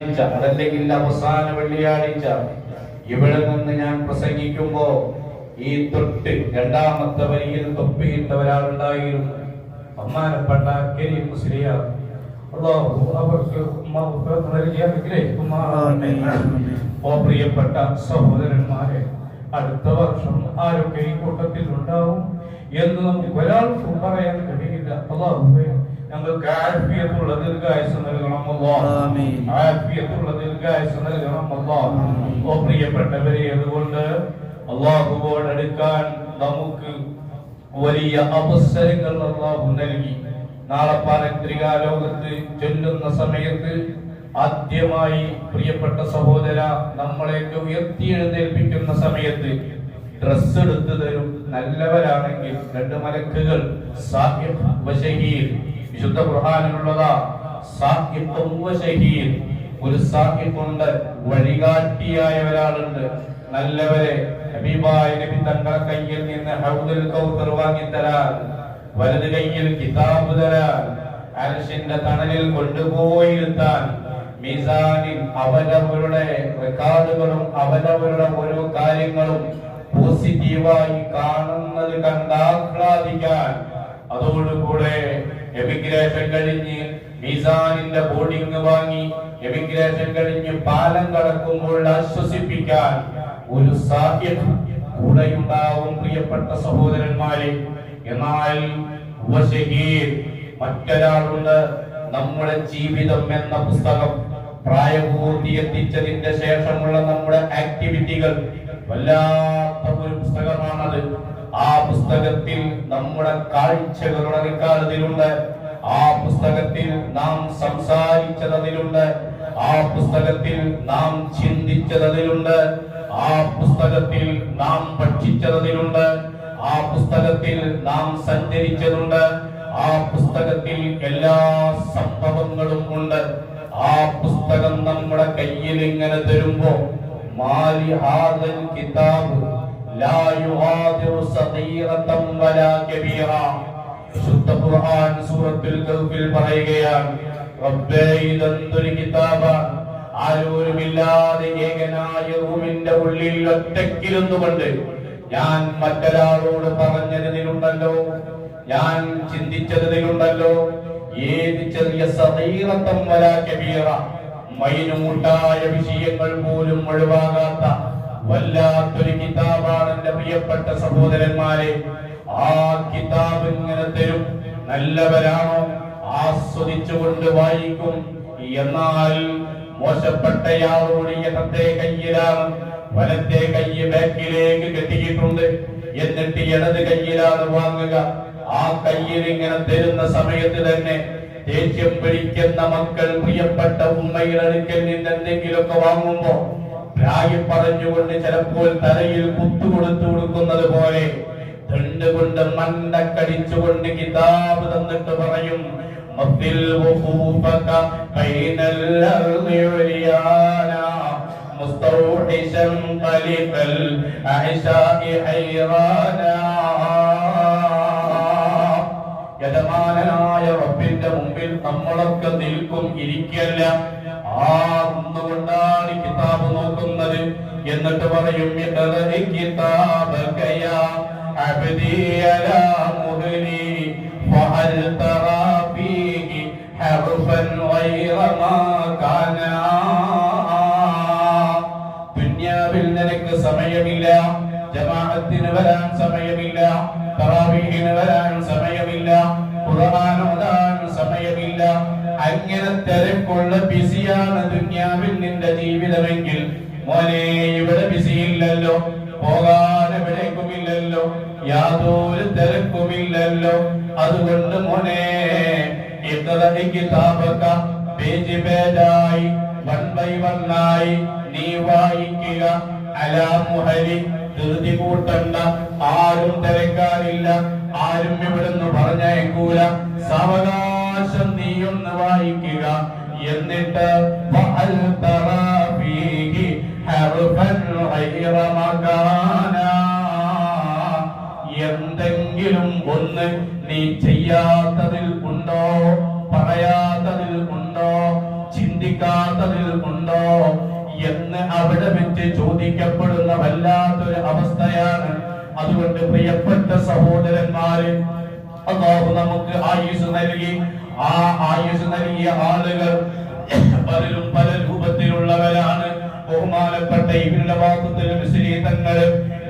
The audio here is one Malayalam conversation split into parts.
അതല്ലെങ്കിൽ അവസാന വെള്ളിയാഴ്ച ഇവിടെ നിന്ന് ഞാൻ പ്രസംഗിക്കുമ്പോ ഈ തൊട്ട് രണ്ടാമത്തെ വരിയിൽ തൊപ്പിയിട്ട ഒരാളുണ്ടായിരുന്നു ബഹുമാനപ്പെട്ട കരീം അനുഗ്രഹിക്കുമാറാകട്ടെ. ഓ പ്രിയപ്പെട്ട സഹോദരന്മാരെ അടുത്ത വർഷം ആരൊക്കെ ഈ കൂട്ടത്തിൽ ഉണ്ടാവും എന്ന് നമുക്ക് ഒരാൾക്കും പറയാൻ കഴിയില്ല അള്ളാഹുവേ ഞങ്ങൾക്ക് ആഫിയത്തുള്ള ദീർഘായുസ് നൽകണം. ആഫിയത്തുള്ള ദീർഘായുസ് നൽകണം. ഓ പ്രിയപ്പെട്ടവരെ അതുകൊണ്ട് അള്ളാഹുവോട് അടുക്കാൻ നമുക്ക് വലിയ അവസരങ്ങൾ അള്ളാഹു നൽകി നാളെ പാരത്രിക ലോകത്ത് ചൊല്ലുന്ന സമയത്ത് ആദ്യമായി പ്രിയപ്പെട്ട സഹോദര നമ്മളെയൊക്കെ ഉയർത്തിയെഴുന്നേൽപ്പിക്കുന്ന സമയത്ത് ഡ്രസ് എടുത്തു തരും നല്ലവരാണെങ്കിൽ രണ്ട് മലക്കുകൾ സാഹിബ് വശഹീർ വിശുദ്ധ വശഹീർ ഒരു സാഹിബുണ്ട്. വഴികാട്ടിയായ ഒരാളുണ്ട് നല്ലവരെ ഹബീബായ നബി തങ്ങളുടെ കയ്യിൽ നിന്ന് ഹൗദുൽ കൗസർ വാങ്ങി തരാൻ വലത് കയ്യിൽ കിതാബ് തരാൻ അർഷിന്റെ തണലിൽ കൊണ്ടുപോയിരുത്താൻ മീസാനിൽ അവരവരുടെ റെക്കോർഡുകളും അവരവരുടെ ഓരോ കാര്യങ്ങളും പോസിറ്റീവായി കാണുന്നത് കണ്ടാഹ്ലാദിക്കാൻ അതോടുകൂടെ എമിഗ്രേഷൻ കഴിഞ്ഞ് മീസാനിന്റെ ബോർഡിംഗ് വാങ്ങി. എമിഗ്രേഷൻ കഴിഞ്ഞ് പാലം കടക്കുമ്പോൾ ആശ്വസിപ്പിക്കാൻ ഒരു സാധ്യത കൂടെയുണ്ടാവും പ്രിയപ്പെട്ട സഹോദരന്മാരെ. എന്നാൽ മറ്റൊരാളുണ്ട് നമ്മുടെ ജീവിതം എന്ന പുസ്തകം പ്രായപൂർത്തി എത്തിച്ചതിന്റെ ശേഷമുള്ള നമ്മുടെ ആക്ടിവിറ്റികൾ വല്ലാത്ത ഒരു പുസ്തകമാണത്. ആ പുസ്തകത്തിൽ നമ്മുടെ കാഴ്ചകളുടെ റെക്കാർഡിലുണ്ട്. ആ പുസ്തകത്തിൽ നാം സംസാരിച്ചതിലുണ്ട് ആ പുസ്തകത്തിൽ നാം ചിന്തിച്ചതിലുണ്ട് ആ പുസ്തകത്തിൽ നാം ഭക്ഷിച്ചതിലുണ്ട് ആ പുസ്തകത്തിൽ നാം സഞ്ചരിച്ചതുണ്ട്. ആ പുസ്തകത്തിൽ എല്ലാ സംഭവങ്ങളും ഉണ്ട്. ആ പുസ്തകം നമ്മുടെ കയ്യിൽ ഇങ്ങനെ തരുമ്പോ മാലി കിതാബ് ലാ യുഹാദിറു സഗീറതൻ വലാ കബീറ വിശുദ്ധ സൂറത്തുൽ കഹ്ഫിൽ പറയുകയാണ് റബ്ബേ ഇതെന്തൊരു കിതാബാണ് ആരോരുമില്ലാതെ ഏകനായ റൂമിന്റെ ഉള്ളിൽ ഒറ്റക്കിരുന്നുകൊണ്ട് ഞാൻ മറ്റൊരാളോട് പറഞ്ഞതിലുണ്ടല്ലോ ഞാൻ ചിന്തിച്ചതിലുണ്ടല്ലോ ഏത് ചെറിയ സതീറത്തം വരാ കബീറ? മൈനൂട്ടായ വിഷയങ്ങൾ പോലും ഒഴിവാകാത്ത വല്ലാത്തൊരു കിതാബാണ് എന്റെ പ്രിയപ്പെട്ട സഹോദരന്മാരെ. ആ കിതാബ് ഇങ്ങനെ തരും. നല്ലവരാണോ? ആസ്വദിച്ചുകൊണ്ട് വായിക്കും. എന്നാൽ മോശപ്പെട്ടയാളോട് ഇടത്തെ കയ്യിലാണ്. വലത്തെ കയ്യ് ബാക്കിലേക്ക് കെട്ടിയിട്ടുണ്ട്. എന്നിട്ട് ഇടത് കയ്യിലാണ് വാങ്ങുക. ആ കയ്യിൽ ഇങ്ങനെ തരുന്ന സമയത്ത് തന്നെ ദേഷ്യം പിടിക്കുന്ന മക്കൾ പ്രിയപ്പെട്ട ഉമ്മയുടെ അടുക്കൽ നിന്നെന്തെങ്കിലുമൊക്കെ വാങ്ങുമ്പോ പ്രായം പറഞ്ഞുകൊണ്ട് ചിലപ്പോൾ തലയിൽ കുത്തുകൊടുത്തു കൊടുക്കുന്നത് പോലെ ദണ്ട് കൊണ്ട് മണ്ടക്കടിച്ചുകൊണ്ട് കിതാബ് തന്നിട്ട് പറയും മത്തിൽ വഖൂഫക ബൈനൽ അർളി ഉലിയാനാ مستوحشا قلب الأعشاء حيرانا യജമാനായ റബ്ബിന്റെ മുമ്പിൽ നമ്മളൊക്കെ നിൽക്കും ഇരിക്കല്ല ആ ഒന്നുകൊണ്ടാണ് ഈ കിതാബ് നോക്കുന്നത് എന്നിട്ട് പറയും "ഇഖ്റഇ കിതാബക യാ അബ്ദി ഫഹൽ തറാ ഫീഹി ഗൈറ മാ കാന. ദുനിയാവിൽ നിനക്ക് സമയമില്ല ജമാഅത്തിന് വരാൻ സമയമില്ല തറാവീഹിന് വരാൻ സമയമില്ല ഖുർആൻ ഓതാൻ സമയമില്ല. അങ്ങനെ തിരക്കുള്ള ബിസിയാണ് ദുന്യാവിൽ നിന്റെ ജീവിതമെങ്കിൽ മോനെ ഇവിടെ ബിസിയില്ലല്ലോ പോകാൻ എവിടേക്കുമില്ലല്ലോ. യാതൊരു തിരക്കുമില്ലല്ലോ. അതുകൊണ്ട് മോനെ ഇഖ്റഇ കിതാബക പേജ് പേജായി വൺ ബൈ വണ്ണായി നീ വായിക്കുക. അലാ മുഹലി ധൃതി കൂട്ടണ്ട. ആരും തിരക്കാനില്ല. ആരും ഇവിടുന്ന് പറഞ്ഞയക്കൂല. സാവകാശം നീയൊന്ന് വായിക്കുക. എന്നിട്ട് ഹർഫൻ. എന്തെങ്കിലും ഒന്ന് നീ ചെയ്യാത്തതിൽ ഉണ്ടോ? പറയാത്തതിൽ ഉണ്ടോ? ചിന്തിക്കാത്തതിൽ ഉണ്ടോ? എന്ന് അവിടെ വെച്ച് ചോദിക്കപ്പെടുന്ന വല്ലാത്തൊരു അവസ്ഥയാണ്. അതുകൊണ്ട് പ്രിയപ്പെട്ട സഹോദരന്മാര് അള്ളാഹു നമുക്ക് ആയുസ് നൽകി. ആ ആയുസ് നൽകിയ ആളുകൾ പലരും പല രൂപത്തിലുള്ളവരാണ്. ബഹുമാനപ്പെട്ട ഇവരുടെ വാക്കുത്തിൽ വിശരീതങ്ങൾ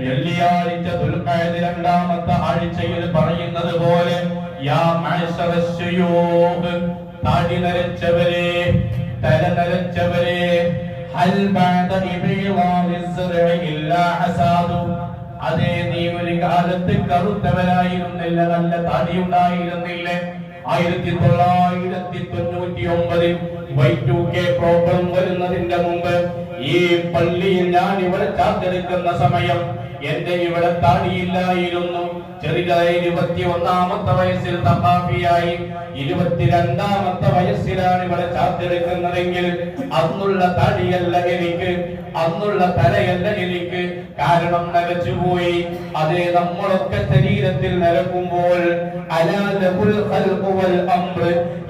വെള്ളിയാഴ്ച ദുൽഖഅദ് രണ്ടാമത്തെ ആഴ്ചയിൽ പറയുന്നത് പോലെ യാ മഅശറ ശുയൂഖ് താടി നരച്ചവരെ തല നരച്ചവരെ ഹൽ ബഅദ ഇബിളാദി സ്റഇ ഇല്ലാ ഹസാദു. അതേ നീ ഒരു കാലത്ത് കറുത്തവരായിരുന്നില്ല നല്ല തടി ഉണ്ടായിരുന്നില്ല ആയിരത്തി തൊള്ളായിരത്തി തൊണ്ണൂറ്റി ഒമ്പതിൽ വൈ ടു കെ പ്രോബ്ലം വരുന്നതിന്റെ മുമ്പ് ഈ പള്ളിയിൽ ഞാൻ ഇവിടെ ചാർത്തെടുക്കുന്ന സമയം എന്റെ ഇവിടെ താടിയില്ലായിരുന്നു. ചെറുതായി ഇരുപത്തി ഒന്നാമത്തെ വയസ്സിൽ തപ്പാപ്പിയായി ഇരുപത്തിരണ്ടാമത്തെ വയസ്സിലാണ് ഇവിടെ ചാർത്തെടുക്കുന്നതെങ്കിൽ അന്നുള്ള താടിയല്ല എനിക്ക് അന്നുള്ള തലയല്ല എനിക്ക്. കാരണം നരച്ചുപോയി അതേ നമ്മളൊക്കെ ശരീരത്തിൽ നരക്കുമ്പോൾ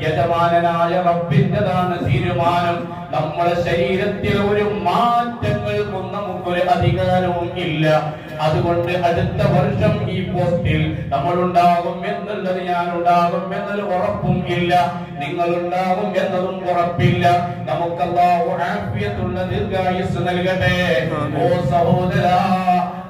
യജമാനനായ റബ്ബിന്റെതാണ് തീരുമാനം. നമ്മുടെ ശരീരത്തിൽ ഒരു മാറ്റങ്ങൾക്കും നമുക്കൊരു അധികാരവും ഇല്ല. അതുകൊണ്ട് അടുത്ത വർഷം ഈ പോസ്റ്റിൽ നമ്മൾ ഉണ്ടാകും എന്നുള്ളത് ഞാൻ ഉണ്ടാകും എന്നൊരു ഉറപ്പും ഇല്ല. നിങ്ങൾ ഉണ്ടാകും എന്നതും ഉറപ്പില്ല. നമുക്ക് ദീർഘായുസ് നൽകട്ടെ. ഓ സഹോദരാ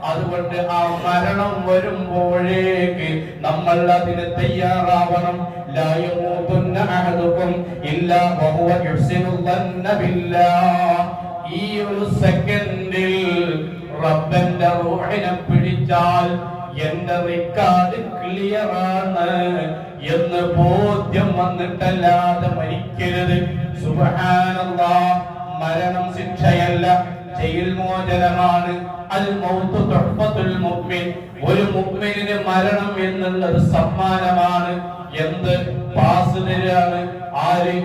അതുകൊണ്ട് ആ മരണം വരുമ്പോഴേക്ക് നമ്മൾ അതിന് തയ്യാറാവണം لا يموتن أحدكم إلا وهو يحسن الظن بالله ഈ ഒരു സെക്കൻഡിൽ റബ്ബന്റെ റൂഹിനെ പിടിച്ചാൽ എന്റെ റിക്കാർഡ് ക്ലിയർ ആണ് എന്ന് ബോധ്യം വന്നിട്ടല്ലാതെ മരിക്കരുത് സുബ്ഹാനല്ലാഹ് മരണം ശിക്ഷയല്ല ജയിൽ മോചനമാണ് അൽ മൗത്തു തുഹ്ഫത്തുൽ മുഅ്മിൻ. ഒരു മുഅ്മിനിന് മരണം എന്നുള്ളത് സമ്മാനമാണ്. എന്ത്? പാസ് തരാണ് ആര്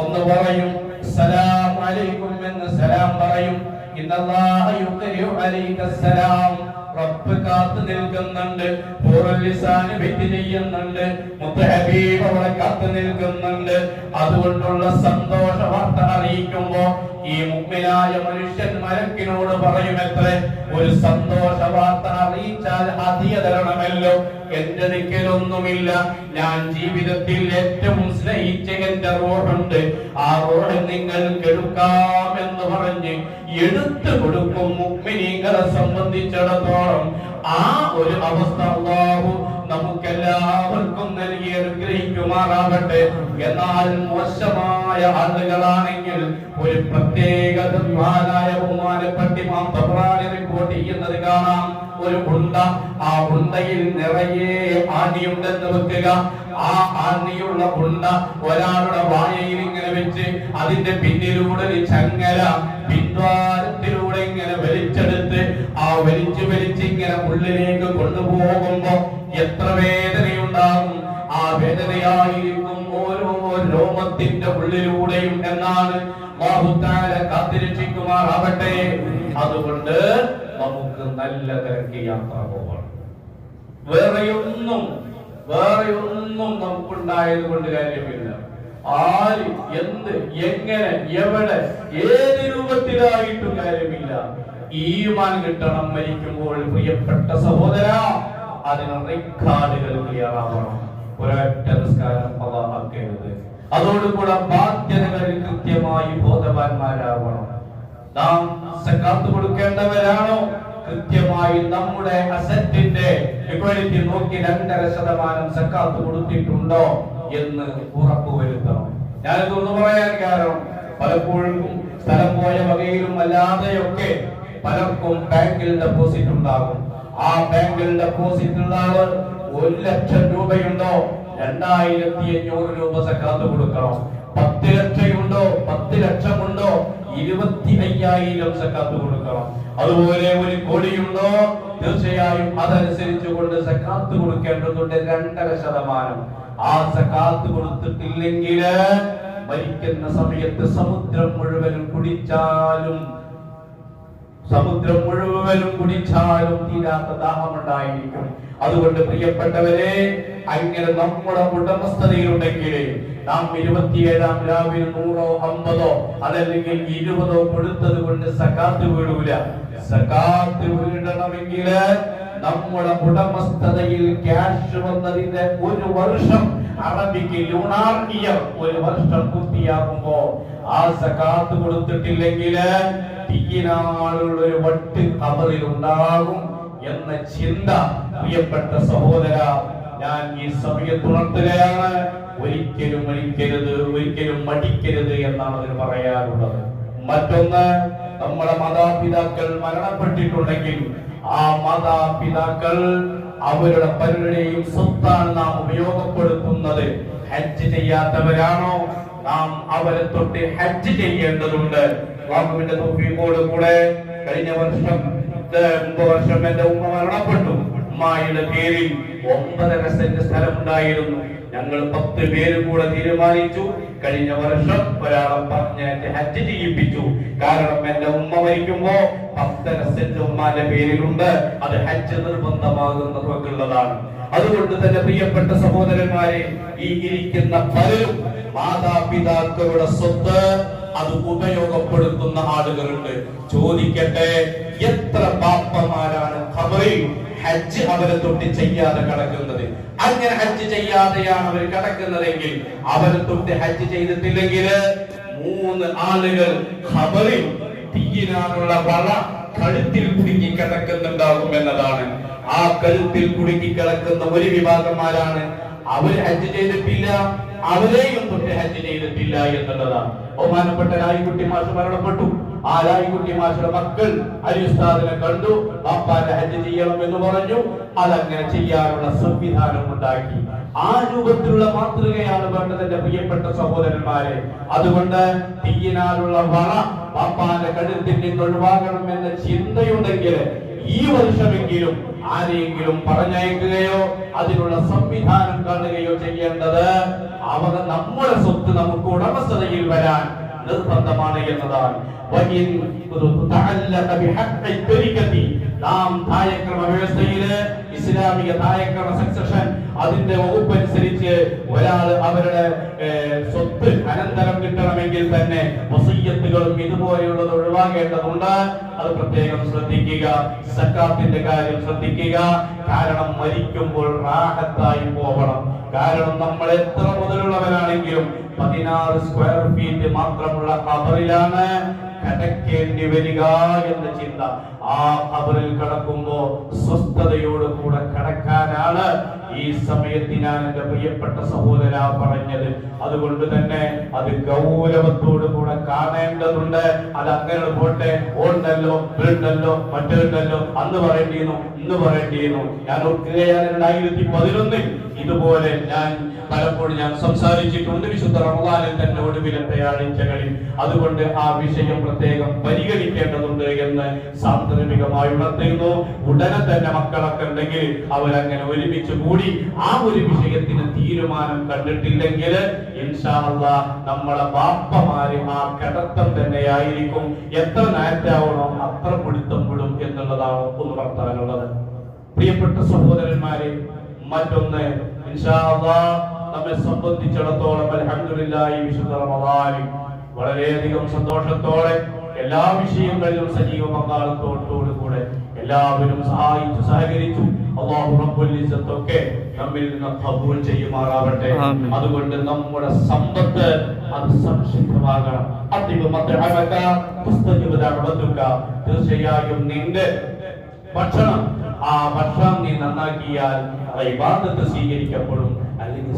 ഒന്ന് പറയും സലാം അലൈക്കും എന്ന് സലാം പറയും. ഇന്നല്ലാഹ യുഖരിഉ അലൈക സലാം. റബ്ബ് കാത്തു നിൽക്കുന്നുണ്ട് പൂർവലിസാന് വെറ്റി ചെയ്യുന്നുണ്ട് മുത്തഹബീബ് അവിടെ കാത്തു നിൽക്കുന്നുണ്ട്. അതുകൊണ്ടുള്ള സന്തോഷ വാർത്ത അറിയിക്കുമ്പോ ഈ മുമ്പിലായ മനുഷ്യൻ മരക്കിനോട് പറയുമത്രേ ഒരു സന്തോഷ വാർത്ത അറിയിച്ചാൽ അധിക തരണമല്ലോ. എന്റെ നിക്കലൊന്നുമില്ല. ഞാൻ ജീവിതത്തിൽ ഏറ്റവും സ്നേഹിച്ച എന്റെ റോഡുണ്ട് ആ റോഡ് നിങ്ങൾ കെടുക്കാമെന്ന് പറഞ്ഞ് എടുത്തു കൊടുക്കും മുഗ്മിനീങ്ങളെ സംബന്ധിച്ചിടത്തോളം ആ ഒരു അവസ്ഥ അള്ളാഹു നമുക്കെല്ലാവർക്കും നൽകി അനുഗ്രഹിക്കുമാറാകട്ടെ. എന്നാൽ മോശമായ ആളുകളാണെങ്കിൽ ഒരു പ്രത്യേക ബഹുമാനപ്പെട്ട ഇമാം തബ്രാനി റിപ്പോർട്ട് ചെയ്യുന്നത് കാണാം. ഒരു ഉണ്ട ആ ഉണ്ടയിൽ നിറയെ ആണിയുണ്ടെന്ന് വെക്കുക. ആ ആണിയുള്ള ഉണ്ട ഒരാളുടെ വായയിൽ ഇങ്ങനെ വെച്ച് അതിന്റെ പിന്നിലൂടെ ഒരു ചങ്ങല പിൻവാരത്തിലൂടെ ഇങ്ങനെ വലിച്ചെടുത്ത് ആ വലിച്ചു വലിച്ച് ഇങ്ങനെ ഉള്ളിലേക്ക് കൊണ്ടുപോകുമ്പോ എത്ര വേദനയുണ്ടാകും ആ വേദനയായിരിക്കും ഓരോ രോമത്തിന്റെ ഉള്ളിലൂടെയും എന്നാണ് കാത്തിരക്ഷിക്കുമാറാവട്ടെ അതുകൊണ്ട് നമുക്ക് നല്ല തിരക്ക് യാത്ര പോകണം. വേറെയൊന്നും വേറെയൊന്നും നമുക്കുണ്ടായത് കൊണ്ട് കാര്യമില്ല. ആര് എന്ത് എങ്ങനെ എവിടെ ഏത് രൂപത്തിലായിട്ടും കാര്യമില്ല. ഈമാൻ കിട്ടണം മരിക്കുമ്പോൾ പ്രിയപ്പെട്ട സഹോദര അതിന് റെക്കാർഡുകൾ ക്ലിയറാവണം ഒരൊറ്റ നിസ്കാരം അതാക്കരുത് അതോടുകൂടെ ബാധ്യതകളിൽ കൃത്യമായി ബോധവാന്മാരാവണം. നാം സക്കാത്ത് കൊടുക്കേണ്ടവരാണോ? കൃത്യമായി നമ്മുടെ അസറ്റിന്റെ ഇക്വാലിറ്റി നോക്കി രണ്ടര ശതമാനം സക്കാത്ത് കൊടുത്തിട്ടുണ്ടോ എന്ന് ഉറപ്പുവരുത്തണം. ഞാനിതൊന്ന് പറയാൻ കാരണം പലപ്പോഴും സ്ഥലം പോയ വകയിലും അല്ലാതെയൊക്കെ പലർക്കും ബാങ്കിൽ ഡെപ്പോസിറ്റ് ഉണ്ടാകും. ആ ബാങ്കിൽ ഡെപ്പോസിറ്റ് ഉള്ള ആൾ ഒരു ലക്ഷം രൂപയുണ്ടോ? രണ്ടായിരത്തി അഞ്ഞൂറ് രൂപ സക്കാത്ത് കൊടുക്കണം. പത്ത് ലക്ഷമുണ്ടോ പത്ത് ലക്ഷമുണ്ടോ? ഇരുപത്തി അയ്യായിരം സക്കാത്ത് കൊടുക്കണം. അതുപോലെ ഒരു കോടിയുണ്ടോ? തീർച്ചയായും അതനുസരിച്ച് കൊണ്ട് സക്കാത്ത് കൊടുക്കേണ്ടതുണ്ട് രണ്ടര ശതമാനം. ആ സക്കാത്ത് കൊടുത്തിട്ടില്ലെങ്കിൽ മരിക്കുന്ന സമയത്ത് സമുദ്രം മുഴുവനും കുടിച്ചാലും സമുദ്രം മുഴുവനും കുടിച്ചാലും തീരാത്ത ദാഹമുണ്ടായിരിക്കും. അതുകൊണ്ട് പ്രിയപ്പെട്ടവരെ അങ്ങനെ നമ്മുടെ ഉടമസ്ഥതയിലുണ്ടെങ്കിൽ നാം ഇരുപത്തിയേഴാം രാവിലെ നൂറോ അമ്പതോ അതല്ലെങ്കിൽ ഇരുപതോ കൊടുത്തത് കൊണ്ട് സക്കാത്ത് വീഴൂല സക്കാത്ത് വീഴണമെങ്കിൽ നമ്മുടെ ഉടമസ്ഥതയിൽ ക്യാഷ് വന്നതിന്റെ ഒരു വർഷം അറബിക്ക് ലൂണാർ ഒരു വർഷം പൂർത്തിയാകുമ്പോ ആ സക്കാത്ത് കൊടുത്തിട്ടില്ലെങ്കിൽ തീയിനാളുള്ള ഒരു വട്ട് കബറിൽ ഉണ്ടാകും എന്ന ചിന്ത പ്രിയപ്പെട്ട സഹോദര ഞാൻ ഈ സമയത്ത് ഉണർത്തുകയാണ് ഒരിക്കലും ഒരിക്കരുത് ഒരിക്കലും മടിക്കരുത് എന്നാണ് അതിന് പറയാറുള്ളത് മറ്റൊന്ന് നമ്മുടെ മാതാപിതാക്കൾ മരണപ്പെട്ടിട്ടുണ്ടെങ്കിൽ ആ മാതാപിതാക്കൾ അവരുടെ പലരുടെയും സ്വത്താണ് നാം ഉപയോഗപ്പെടുത്തുന്നത്. ഹജ്ജ് ചെയ്യാത്തവരാണോ? നാം അവരെ തൊട്ട് ഹജ്ജ് ചെയ്യേണ്ടതുണ്ട്. കഴിഞ്ഞ വർഷം വർഷം എന്റെ ഉമ്മ മരണപ്പെട്ടു. ഉമ്മായുടെ പേരിൽ ഒമ്പതര സെന്റ് സ്ഥലം ഉണ്ടായിരുന്നു ഞങ്ങൾ പത്ത് പേരും കൂടെ തീരുമാനിച്ചു. കഴിഞ്ഞ വർഷം ഒരാളെ പറഞ്ഞ് ഹജ്ജ് ചെയ്യിപ്പിച്ചു. കാരണം എന്റെ ഉമ്മ മരിക്കുമ്പോ പത്തര സെന്റ് ഉമ്മാന്റെ പേരിലുണ്ട്. അത് ഹജ്ജ് നിർബന്ധമാകുന്നവർക്കുള്ളതാണ് അതുകൊണ്ട് തന്നെ പ്രിയപ്പെട്ട സഹോദരന്മാരെ ഈ ഇരിക്കുന്ന പലരും മാതാപിതാക്കളുടെ സ്വത്ത് അത് ഉപയോഗപ്പെടുത്തുന്ന ആളുകളുണ്ട്. ചോദിക്കട്ടെ എത്ര പാപ്പമാരാണ് ഖബറിൽ ഹജ്ജ് അവരെ തൊട്ട് ചെയ്യാതെ കിടക്കുന്നത്. അങ്ങനെ ഹജ്ജ് ചെയ്യാതെയാണ് അവർ കിടക്കുന്നതെങ്കിൽ അവരെ തൊട്ട് ഹജ്ജ് ചെയ്തിട്ടില്ലെങ്കിൽ മൂന്ന് ആളുകൾ ഖബറിൽ തീയിനാനുള്ള വള കഴുത്തിൽ കുടുങ്ങി കിടക്കുന്നുണ്ടാകും എന്നതാണ്. ആ കഴുത്തിൽ കുടുങ്ങി കിടക്കുന്ന ഒരു വിഭാഗന്മാരാണ് അവർ ഹജ്ജ് ചെയ്തിട്ടില്ല. അവരെയും തൊട്ട് ഹജ്ജ് ചെയ്തിട്ടില്ല എന്നുള്ളതാണ്. ബഹുമാനപ്പെട്ട രായിക്കുട്ടി മാഷ് മരണപ്പെട്ടു. ആ കുട്ടി മാഷയുടെ മക്കൾ അരിസ്താദിനെ കണ്ടു ബാപ്പാന്റെ ഹജ്ജ് ചെയ്യണം എന്ന് പറഞ്ഞു. അതങ്ങനെ ചെയ്യാനുള്ള സംവിധാനം ഉണ്ടാക്കി. ആ രൂപത്തിലുള്ള മാതൃകയാണ് വേണ്ടത് എന്റെ പ്രിയപ്പെട്ട സഹോദരന്മാരെ. അതുകൊണ്ട് തീയിനാലുള്ള വള ബാപ്പാന്റെ കഴുത്തിൽ ഒഴിവാകണം എന്ന ചിന്തയുണ്ടെങ്കിൽ ഈ വർഷമെങ്കിലും ആരെങ്കിലും പറഞ്ഞയക്കുകയോ അതിനുള്ള സംവിധാനം കാണുകയോ ചെയ്യേണ്ടത് അവർ നമ്മുടെ സ്വത്ത് നമുക്ക് ഉടമസ്ഥതയിൽ വരാൻ നിർബന്ധമാണ് എന്നതാണ് വഇൻ തഅല്ലഖ ബിഹഖ്ഖി തരികതി നാം തായക്രമ വ്യവസ്ഥയിൽ ഇസ്ലാമിക തായക്രമ സക്സഷൻ അതിന്റെ വകുപ്പ് അനുസരിച്ച് ഒരാൾ അവരുടെ സ്വത്ത് അനന്തരം കിട്ടണമെങ്കിൽ തന്നെ വസീയത്തുകളും ഇതുപോലെയുള്ളത് ഒഴിവാക്കേണ്ടതുണ്ട് അത് പ്രത്യേകം ശ്രദ്ധിക്കുക സക്കാത്തിന്റെ കാര്യം ശ്രദ്ധിക്കുക. കാരണം മരിക്കുമ്പോൾ റാഹത്തായി പോകണം കാരണം നമ്മൾ എത്ര മുതലുള്ളവരാണെങ്കിലും പതിനാറ് സ്ക്വയർ ഫീറ്റ് മാത്രമുള്ള കബറിലാണ് കടക്കേണ്ടി വരിക എന്ന ചിന്ത. ആ കബറിൽ കടക്കുമ്പോൾ സ്വസ്ഥതയോട് കൂടെ കടക്കാനാണ് ഈ സമയത്ത് ഞാൻ എന്റെ പ്രിയപ്പെട്ട സഹോദര പറഞ്ഞത്. അതുകൊണ്ട് തന്നെ അത് ഗൗരവത്തോട് കൂടെ കാണേണ്ടതുണ്ട്. അത് അങ്ങനെ പോട്ടെ ഓണ്ടല്ലോ വീണ്ടല്ലോ മറ്റുണ്ടല്ലോ അന്ന് പറയേണ്ടിയിരുന്നു ഇന്ന് പറയേണ്ടിയിരുന്നു. ഞാൻ ഓർക്കുകയാണ് രണ്ടായിരത്തി പതിനൊന്നിൽ ഇതുപോലെ ഞാൻ പലപ്പോഴും ഞാൻ സംസാരിച്ചിട്ടുണ്ട്. വിശുദ്ധ റമദാനിൽ തന്നെ ഒടുവിലത്തെ ആഴ്ചകളിൽ അതുകൊണ്ട് ആ വിഷയം പ്രത്യേകം പരിഗണിക്കേണ്ടതുണ്ട് എന്ന് സാന്ദർഭികമായി ഉണർത്തുന്നു. ഉടനെ തന്നെ മക്കളൊക്കെ ഉണ്ടെങ്കിൽ അവരങ്ങനെ ഒരുമിച്ച് കൂടി ആ ഒരു വിഷയത്തിന് തീരുമാനം കണ്ടിട്ടില്ലെങ്കിൽ നമ്മളെ ബാപ്പമാര് ആ കിടത്തം തന്നെയായിരിക്കും. എത്ര നേരത്താവണോ അത്ര പിടുത്തം വിടും എന്നുള്ളതാണ് ഒന്ന് വർത്താനുള്ളത് പ്രിയപ്പെട്ട സഹോദരന്മാരെ മറ്റൊന്ന് ഇൻഷാ നമ്മെ സംബന്ധിച്ചിടത്തോളം അൽഹംദുലില്ലാഹി വിശുദ്ധ റമദാനിൽ വളരെയധികം സന്തോഷത്തോടെ എല്ലാ വിഷയങ്ങളിലും സജീവ പങ്കാളിത്തോടു കൂടെ എല്ലാവരും സഹായിച്ചു സഹകരിച്ചു. അള്ളാഹു റബ്ബുൽ ഇസ്സത്തൊക്കെ നമ്മിൽ നിന്ന് കബൂൽ ചെയ്യുമാറാവട്ടെ. അതുകൊണ്ട് നമ്മുടെ സമ്പത്ത് അത് സംശുദ്ധമാകണം ദഅവതുക തീർച്ചയായും നിന്റെ ഭക്ഷണം ആ ഭക്ഷണം നീ നന്നാക്കിയാൽ സ്വീകരിക്കപ്പെടും. അല്ലെങ്കിൽ